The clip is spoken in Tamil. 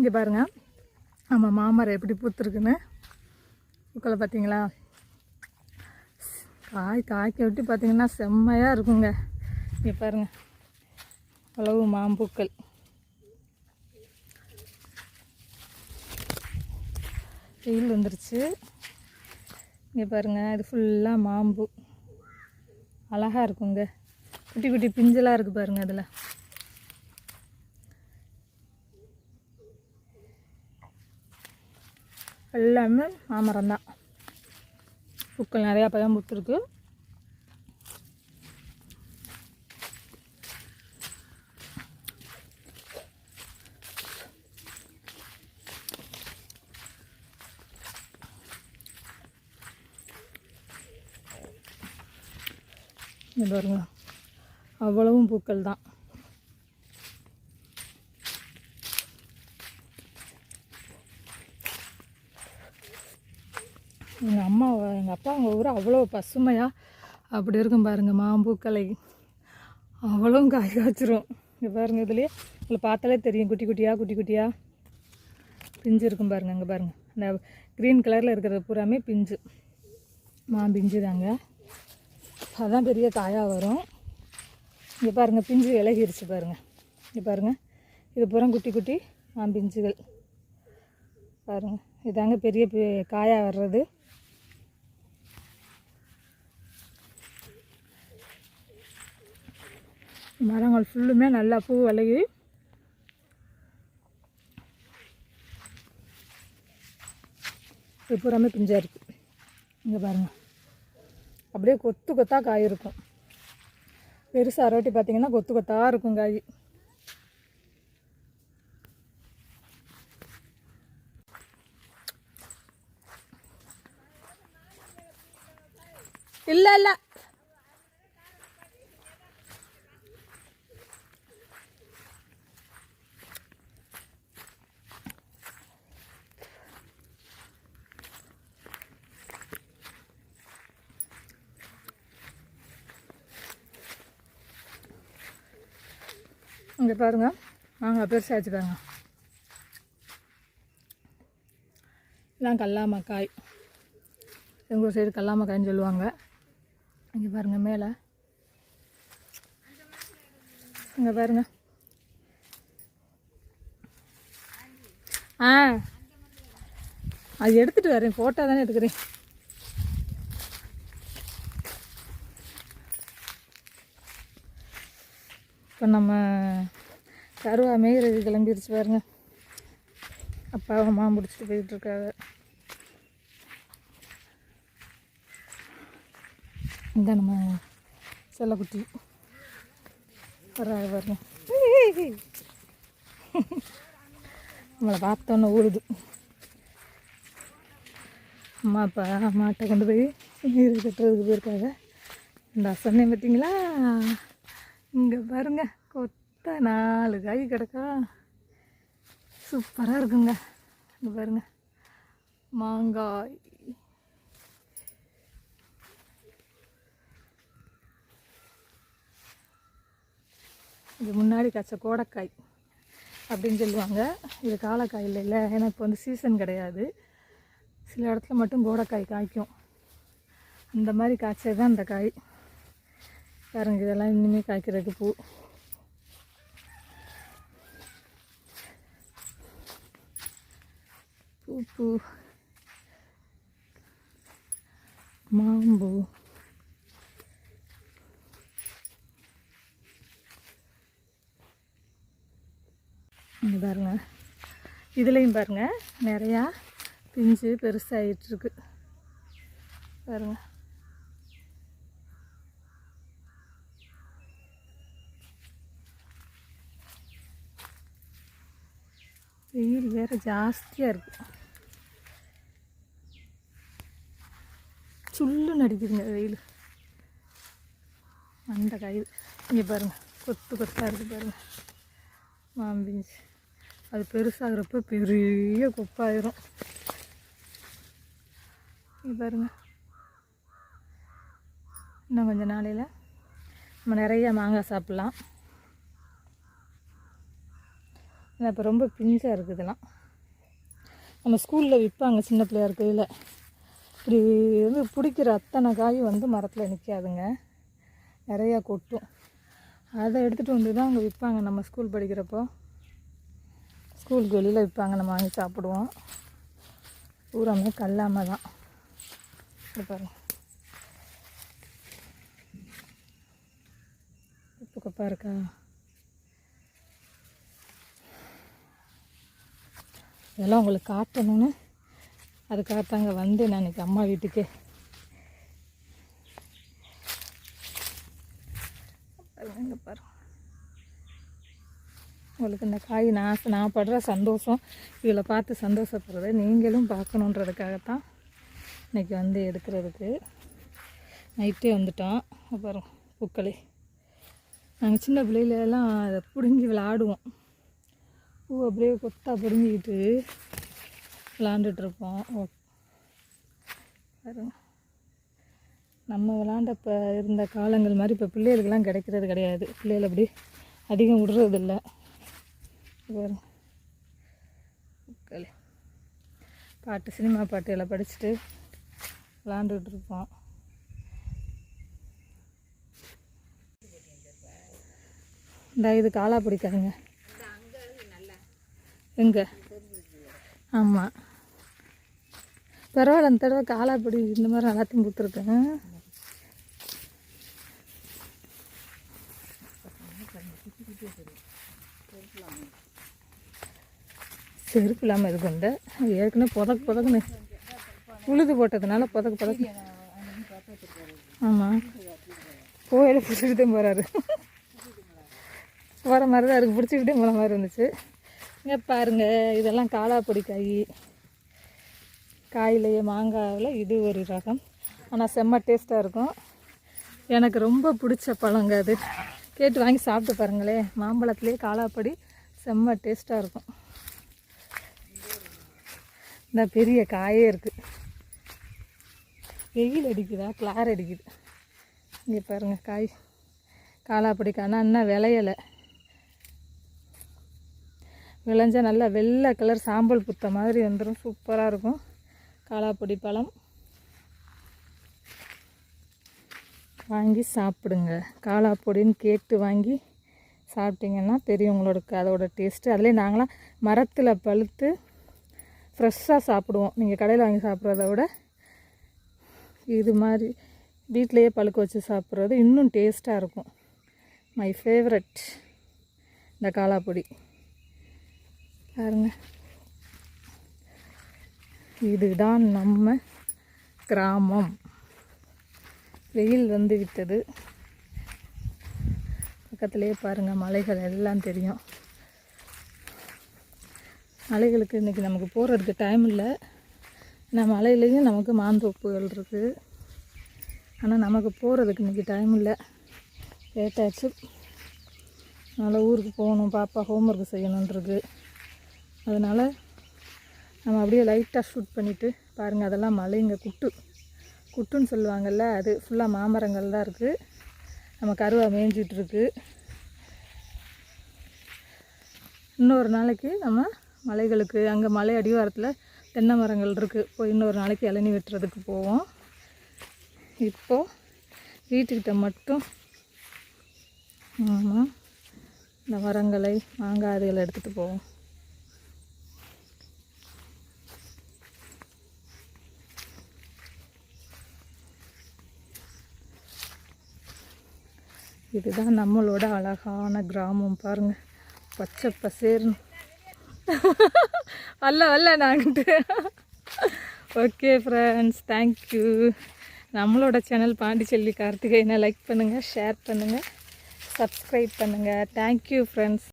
இங்கே பாருங்கள் நம்ம மாமரம் எப்படி பூத்துருக்குன்னு. பூக்களை பார்த்தீங்களா காய் காய்க்க விட்டு பார்த்தீங்கன்னா செம்மையாக இருக்குங்க. இங்கே பாருங்கள் அளவு மாம்பூக்கள். வெயில் வந்துருச்சு. இங்கே பாருங்கள் இது ஃபுல்லாக மாம்பு. அழகாக இருக்குங்க. குட்டி குட்டி பிஞ்சலாக இருக்குது பாருங்கள் அதில். எல்லாமே மாமரம் தான் பூக்கள் நிறையா பழம் பூத்துருக்கு. பாருங்க. அவ்வளவும் பூக்கள் தான் எங்கள் அம்மா எங்கள் அப்பா அவங்க ஊர் அவ்வளோ பசுமையாக அப்படி இருக்கும் பாருங்கள் மாம்பூக்களை அவ்வளோ காய் காய்ச்சிரும். இங்கே பாருங்கள் இதுலேயே இதில் பார்த்தாலே தெரியும். குட்டி குட்டியாக குட்டி குட்டியாக பிஞ்சு இருக்கும் பாருங்கள் அங்கே பாருங்கள் அந்த க்ரீன் கலரில் இருக்கிறது பூராமே பிஞ்சு. மாம்பிஞ்சு தாங்க. அதுதான் பெரிய காயாக வரும். இங்கே பாருங்கள் பிஞ்சு விலகிருச்சு பாருங்கள் இங்கே பாருங்கள் இது பூரா குட்டி குட்டி மாம்பிஞ்சுகள் பாருங்கள் இதாங்க பெரிய பெ- காயாக வர்றது. மரங்கள் ஃபுல்லுமே நல்லா பூ விலகி இது பூராமே பிஞ்சாக இருக்குது இங்கே பாருங்கள் அப்படியே கொத்து கொத்தாக காய் இருக்கும். பெருசாக அரோட்டி பார்த்தீங்கன்னா கொத்து கொத்தாக இருக்கும் காய். இல்லை இல்லை. இங்கே பாருங்க. மாங்காய் பெருசாச்சு பாருங்க. இதெல்லாம் கல்லாமக்காய். எங்கள் ஊர் சைடு கல்லாமக்காய்ன்னு சொல்லுவாங்க. இங்கே பாருங்கள் மேலே. இங்கே பாருங்க. ஆ. அது எடுத்துகிட்டு வரேன். ஃபோட்டோ தானே எடுக்கிறேன். இப்போ நம்ம கருவா மேய்கிறது கிளம்பிடுச்சு பாருங்க. அப்பாவை அம்மா முடிச்சுட்டு போயிட்டு இருக்காங்க. இந்த நம்ம செல்லக்குட்டி. வராது பாருங்க. நம்மளை பார்த்தோன்னே ஊறுது அம்மா அப்பா மாட்டை கொண்டு போய் நீர் கட்டுறதுக்கு போயிருக்காங்க. இந்த சொன்னேன் பார்த்தீங்களா? இங்கே பாருங்க கொத்த நாலு காய் கிடக்கா. சூப்பராக இருக்குங்க. இங்கே பாருங்க மாங்காய். இது முன்னாடி காய்ச்ச கோடைக்காய் அப்படின்னு சொல்லுவாங்க. இது காலைக்காய் இல்லை இல்லை. ஏன்னா இப்போ வந்து சீசன் கிடையாது. சில இடத்துல மட்டும் கோடைக்காய் காய்க்கும். அந்த மாதிரி காய்ச்சது தான் இந்த காய். பாருங்க இதெல்லாம் இன்னுமே காய்க்கிறதுக்கு பூ. பூ பூ. மாம்பூ. இங்கே பாருங்க. இதுலேயும் பாருங்கள் நிறையா பிஞ்சு பெருசாகிட்டுருக்கு பாருங்கள் வெயில் வேறு ஜாஸ்தியாக இருக்குது சுள்ளு நடிக்குதுங்க வெயில். அந்த காய் இங்கே பாருங்கள் கொத்து கொத்தாக இருக்குது பாருங்கள் மாம்பிஞ்சு அது பெருசாகிறப்ப பெரிய குப்பாயிரும். இங்கே பாருங்க. இன்னும் கொஞ்சம் நாளையில் நம்ம நிறைய மாங்காய் சாப்பிட்லாம். ஆனால் இப்போ ரொம்ப பிஞ்சாக இருக்குது இதெல்லாம். நம்ம ஸ்கூலில் விற்பாங்க சின்ன பிள்ளையா இருக்கையில் இப்படி வந்து பிடிக்கிற அத்தனை காய் வந்து மரத்தில் நிற்காதுங்க நிறையா கொட்டும். அதை எடுத்துகிட்டு வந்து தான் அங்கே விற்பாங்க நம்ம ஸ்கூல் படிக்கிறப்போ. ஸ்கூலுக்கு வெளியில் விற்பாங்க நம்ம வாங்கி சாப்பிடுவோம். பூராமே கல்லாமல் தான். பாருங்க. உப்பு கப்பா இருக்கா இதெல்லாம் உங்களுக்கு காட்டணும்னு அதுக்காகத்தாங்க வந்தேன் நான் இன்றைக்கி அம்மா வீட்டுக்கு. பாருங்க பாருங்க. உங்களுக்கு இந்த காய் நான் நான் படுற சந்தோஷம் இவளை பார்த்து சந்தோஷப்படுறத நீங்களும் பார்க்கணுன்றதுக்காகத்தான் இன்னைக்கு வந்து எடுக்கிறதுக்கு. நைட்டே வந்துட்டோம். அப்புறம் பூக்களே. நாங்கள் சின்ன பிள்ளையில எல்லாம் அதை பிடுங்கி விளாடுவோம். பூ அப்படியே கொத்தா பொறிஞ்சிக்கிட்டு விளாண்டுட்ருப்போம். நம்ம விளாண்டப்ப இருந்த காலங்கள் மாதிரி இப்போ பிள்ளைகளுக்கெல்லாம் கிடைக்கிறது கிடையாது. பிள்ளைகள் அப்படி அதிகம் விடுறதில்ல. பாட்டு சினிமா பாட்டு சினிமா பாட்டுகளை படிச்சுட்டு விளாண்டுட்ருப்போம். இந்த இது காலா பிடிக்காதுங்க எங்கே? ஆமாம் பரவாயில்ல அந்த தடவை காலாப்படி இந்த மாதிரி எல்லாத்தையும் கொடுத்துருக்கேன். செருப்பு இல்லாமல் இருக்கு இந்த ஏற்கனவே புதக்கு புதக்குன்னு உழுது போட்டதுனால புதக்கு புதக்கு. ஆமாம் கோயிலை பிடிச்சிக்கிட்டே போகிறாரு போகிற மாதிரி தான் இருக்குது பிடிச்சிக்கிட்டே போகிற மாதிரி இருந்துச்சு. இங்கே பாருங்க இதெல்லாம் காலாப்பொடி காய். காயிலேயே மாங்காயில் இது ஒரு ரகம். ஆனால் செம்ம டேஸ்ட்டாக இருக்கும். எனக்கு ரொம்ப பிடிச்ச பழங்க அது. கேட்டு வாங்கி சாப்பிட்டு பாருங்களே மாம்பழத்துலேயே காளாப்பொடி செம்ம டேஸ்ட்டாக இருக்கும். இந்த பெரிய காயே இருக்குது வெயில் அடிக்குதா? கிளார் அடிக்குது. இங்கே பாருங்கள் காய். காலாப்பொடி ஆனால் இன்னும் விளையலை. விளைஞ்சால் நல்லா வெள்ளை கலர் சாம்பல் புத்த மாதிரி வந்துடும் சூப்பராக இருக்கும். காலாப்பொடி பழம். வாங்கி சாப்பிடுங்க. காலாப்பொடின்னு கேட்டு வாங்கி சாப்பிட்டிங்கன்னா தெரியும் உங்களோட அதோட டேஸ்ட்டு அதிலே நாங்களாம் மரத்தில் பழுத்து ஃப்ரெஷ்ஷாக சாப்பிடுவோம். நீங்கள் கடையில் வாங்கி சாப்பிட்றத விட இது மாதிரி வீட்டிலையே பழுக்க வச்சு சாப்பிட்றது இன்னும் டேஸ்ட்டாக இருக்கும். மை ஃபேவரட் இந்த காலாப்பொடி. பாருங்க. இதுதான் நம்ம கிராமம். வெயில் வந்து விட்டது பக்கத்துலேயே பாருங்கள் மலைகள் எல்லாம் தெரியும். மலைகளுக்கு இன்றைக்கி நமக்கு போகிறதுக்கு டைம் இல்லை. ஆனால் மலையிலையும் நமக்கு மாந்தோப்புகள் இருக்குது ஆனால் நமக்கு போகிறதுக்கு இன்றைக்கி டைம் இல்லை. லேட்டாச்சு அதனால் ஊருக்கு போகணும் பாப்பா ஹோம்ஒர்க் செய்யணுன்றது அதனால் நம்ம அப்படியே லைட்டாக ஷூட் பண்ணிவிட்டு பாருங்கள் அதெல்லாம் மலைங்க குட்டு. குட்டுன்னு சொல்லுவாங்கள்ல அது ஃபுல்லாக மாமரங்கள் தான் இருக்குது நம்ம கருவா மேய்ஞ்சிட்ருக்கு. இன்னொரு நாளைக்கு நம்ம மலைகளுக்கு அங்கே மலை அடிவாரத்தில் தென்னை மரங்கள் இருக்குது போய் இன்னொரு நாளைக்கு இளநி வெட்டுறதுக்கு போவோம். இப்போது வீட்டுக்கிட்ட மட்டும் ஆமாம் இந்த மரங்களை மாங்காய் அதுகளை எடுத்துகிட்டு போவோம். இதுதான் நம்மளோட அழகான கிராமம் பாருங்க. பச்சை பசேர்னு. அல்ல அல்ல நாங்கிட்டு ஓகே ஃப்ரெண்ட்ஸ் தேங்க்யூ நம்மளோட சேனல் பாண்டிச்செல்வி என்ன லைக் பண்ணுங்கள் ஷேர் பண்ணுங்கள் சப்ஸ்கிரைப் பண்ணுங்கள் தேங்க்யூ ஃப்ரெண்ட்ஸ்